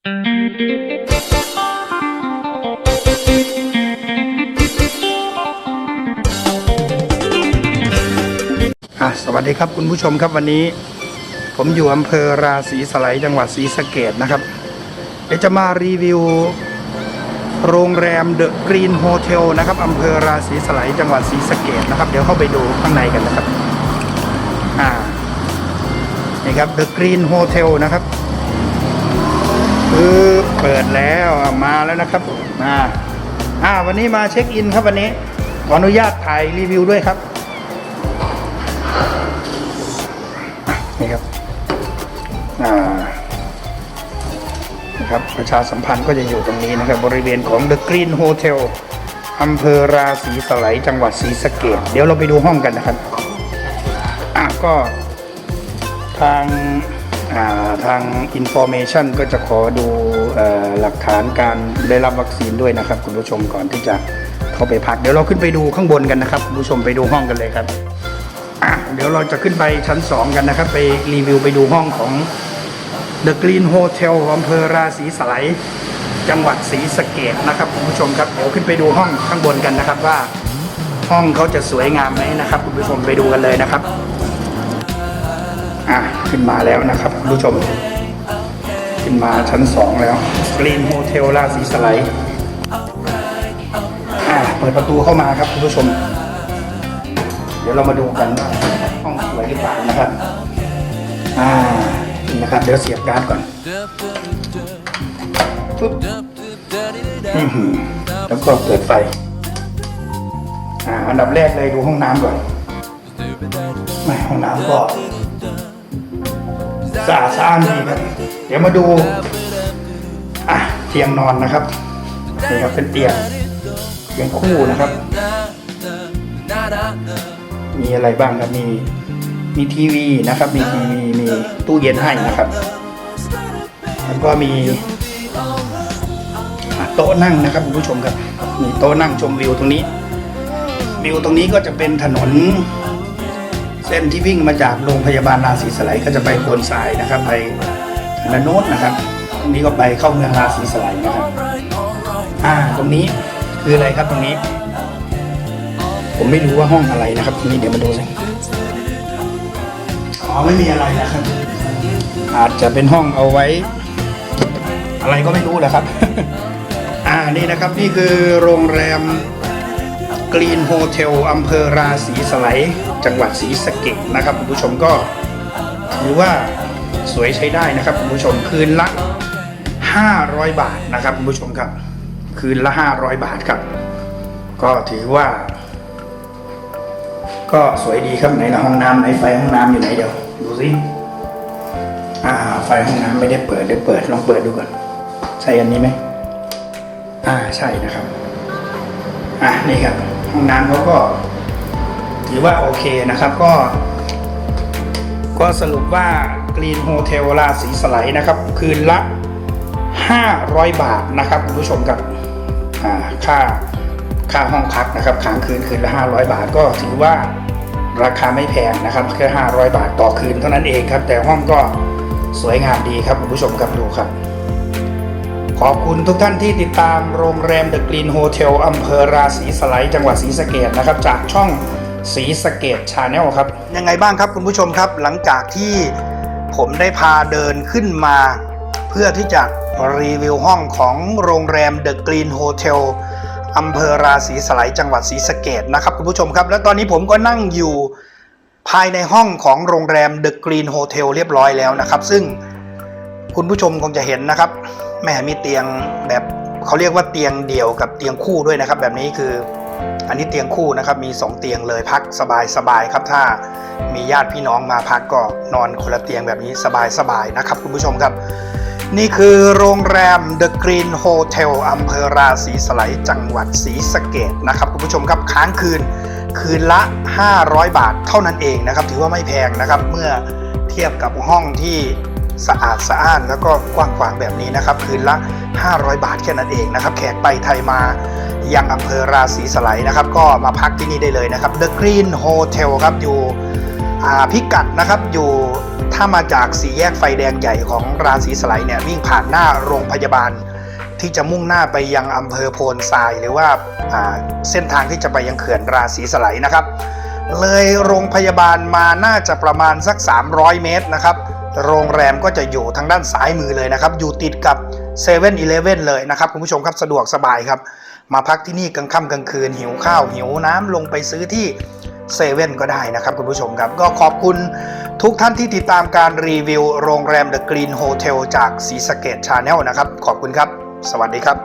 สวัสดีครับคุณผู้ชมครับวันนี้ ผมอยู่อำเภอราศีสไลจังหวัดศรีสะเกดนะครับ เดี๋ยวจะมารีวิว โรงแรมเดอะกรีนโฮเทลนะครับอำเภอราศีสไลจังหวัดศรีสะเกดนะครับ เดี๋ยวเข้าไปดูข้างในกันนะครับ อ่า นี่ครับเดอะกรีนโฮเทลนะครับ คือเปิดแล้วมาแล้วนะครับอ่าอ่าวันนี้มาเช็คอินครับวันนี้ขออนุญาตถ่ายรีวิวด้วยครับนี่ครับอ่านะครับประชาสัมพันธ์ก็จะอยู่ตรงนี้นะครับ บริเวณของ The Green Hotel อำเภอราศีสไลจังหวัดศรีสะเกดเดี๋ยวเราไปดูห้องกันนะครับ อะก็ทาง ทาง Information ก็จะขอดูอหลักฐานการได้รับวัคซีนด้วยนะครับ คุณผู้ชมก่อนที่จะเข้าไปพัก เดี๋ยวเราขึ้นไปดูข้างบนกันนะครับคุณผู้ชมไปดูห้องกันเลยครับเดี๋ยวเราจะขึ้นไปชั้น 2 กันนะครับ ไปรีวิวไปดูห้องของ The Green Hotel อำเภอราศีสไลยจังหวัดศรีสะเกดนะครับคุณผู้ชมครับเดี๋ยวขึ้นไปดูห้องข้างบนกันนะครับว่า ห้องเขาจะสวยงามไหมนะครับ คุณผู้ชมไปดูกันเลยนะครับอะ ขึ้นมาแล้วนะครับคุณผู้ชม ขึ้นมาชั้น 2 แล้ว Green Hotel ราศีสไลยอะเปิดประตูเข้ามาครับคุณผู้ชม เดี๋ยวเรามาดูกันว่าห้องสวยหรือเปล่านะครับ อ่านี่นะครับเดี๋ยวเสียบการ์ดก่อนปุ๊บอื้อหือแล้วก็เปิดไฟอ่าอันดับแรกเลยดูห้องน้ำก่อนไม่ห้องน้ำก็ สะอาดสะอ้านดีครับเดี๋ยวมาดูอะเตียงนอนนะครับนี่ครับเป็นเตียงเตียงคู่นะครับ มีอะไรบ้างครับมีมีทีวีนะครับ มีทีวีมีตู้เย็นให้นะครับ แล้วก็มีโต๊ะนั่งนะครับคุณผู้ชมครับ มีโต๊ะนั่งชมวิวตรงนี้ วิวตรงนี้ก็จะเป็นถนน เส้นที่วิ่งมาจากโรงพยาบาลราศีสไลยก็จะไปโคนสายนะครับ ไปทางด้านโน้นนะครับ ตรงนี้ก็ไปเข้าเมืองราศีสไลยนะครับอ่าตรงนี้คืออะไรครับตรงนี้ ผมไม่รู้ว่าห้องอะไรนะครับทีนี้เดี๋ยวมาดูสิอ๋อไม่มีอะไรนะครับ อาจจะเป็นห้องเอาไว้ อะไรก็ไม่รู้แหละครับ อ่านี่นะครับนี่คือโรงแรม กรีนโฮเทลอำเภอราศีสไลจังหวัดศรีสะเกดนะครับคุณผู้ชมก็ถือว่าสวยใช้ได้นะครับคุณผู้ชมคืนละ 500 บาทนะครับคุณผู้ชมครับ คืนละ 500 บาทครับ ก็ถือว่า ก็สวยดีครับไหนละห้องน้ำไหนไฟห้องน้ำอยู่ไหนเดี๋ยวดูสิอ่าไฟห้องน้ำไม่ได้เปิดเดี๋ยวเปิดลองเปิดดูก่อนใช่อันนี้ไหมอ่าใช่นะครับ อะนี่ครับ ห้องน้ำเขาก็ถือว่าโอเคนะครับก็ ก็สรุปว่ากรีนโฮเทลราศีสไลยนะครับ คืนละ 500 บาทนะครับคุณผู้ชมครับค่าค่าห้องพักนะครับค้างคืนคืนละ 500 บาทก็ถือว่าราคาไม่แพงนะครับแค่500 บาทต่อคืนเท่านั้นเองครับ แต่ห้องก็สวยงามดีครับคุณผู้ชมครับดูครับ ขอบคุณทุกท่านที่ติดตามโรงแรมเดอะกรีนโฮเทลอำเภอราศีสไลจังหวัดศรีสะเกดนะครับ จากช่องศรีสะเกดชาแนลครับ ยังไงบ้างครับคุณผู้ชมครับ หลังจากที่ผมได้พาเดินขึ้นมา เพื่อที่จะรีวิวห้องของโรงแรมเดอะกรีนโฮเทลอำเภอราศีสไลจังหวัดศรีสะเกดนะครับคุณผู้ชมครับ และตอนนี้ผมก็นั่งอยู่ภายในห้องของโรงแรม The Green Hotel เรียบร้อยแล้วนะครับ ซึ่ง คุณผู้ชมคงจะเห็นนะครับแม่มีเตียงแบบเขาเรียกว่าเตียงเดี่ยวกับเตียงคู่ด้วยนะครับ แบบนี้คืออันนี้เตียงคู่นะครับมี 2 เตียงเลยพักสบายสบายๆครับ ถ้ามีญาติพี่น้องมาพักก็นอนคนละเตียงแบบนี้สบายสบายๆนะครับ คุณผู้ชมครับ นี่คือโรงแรม The Green Hotel อำเภอราศีสไลจังหวัดศรีสะเกดนะครับ คุณผู้ชมครับค้างคืนคืนละ 500 บาทเท่านั้นเองนะครับ ถือว่าไม่แพงนะครับ เมื่อเทียบกับห้องที่ สะอาดสะอ้านแล้วก็กว้างขวางแบบนี้นะครับ คืนละ 500 บาทแค่นั้นเองนะครับ แขกไปไทยมายังอำเภอราศีสไลนะครับ ก็มาพักที่นี่ได้เลยนะครับ The Green Hotel ครับอยู่พิกัดนะครับอยู่ถ้ามาจากสี่แยกไฟแดงใหญ่ของราศีสไลเนี่ยวิ่งผ่านหน้าโรงพยาบาล ที่จะมุ่งหน้าไปยังอำเภอโพนทราย หรือว่าาเส้นทางที่จะไปยังเขื่อนราศีสไลนะครับ เลยโรงพยาบาลมาน่าจะประมาณสัก 300 เมตรนะครับ โรงแรมก็จะอยู่ทางด้านซ้ายมือเลยนะครับ อยู่ติดกับ7 e เ e ่ e อเลยนะครับคุณผู้ชมครับสะดวกสบายครับ มาพักที่นี่กลางค่ำกลางคืนหิวข้าวหิวน้ำลงไปซื้อที่เซเว่นก็ได้นะครับคุณผู้ชมครับ ก็ขอบคุณทุกท่านที่ติดตามการรีวิวโรงแรม The Green Hotel จากสีสเกตชาแนลนะครับ ขอบคุณครับ สวัสดีครับ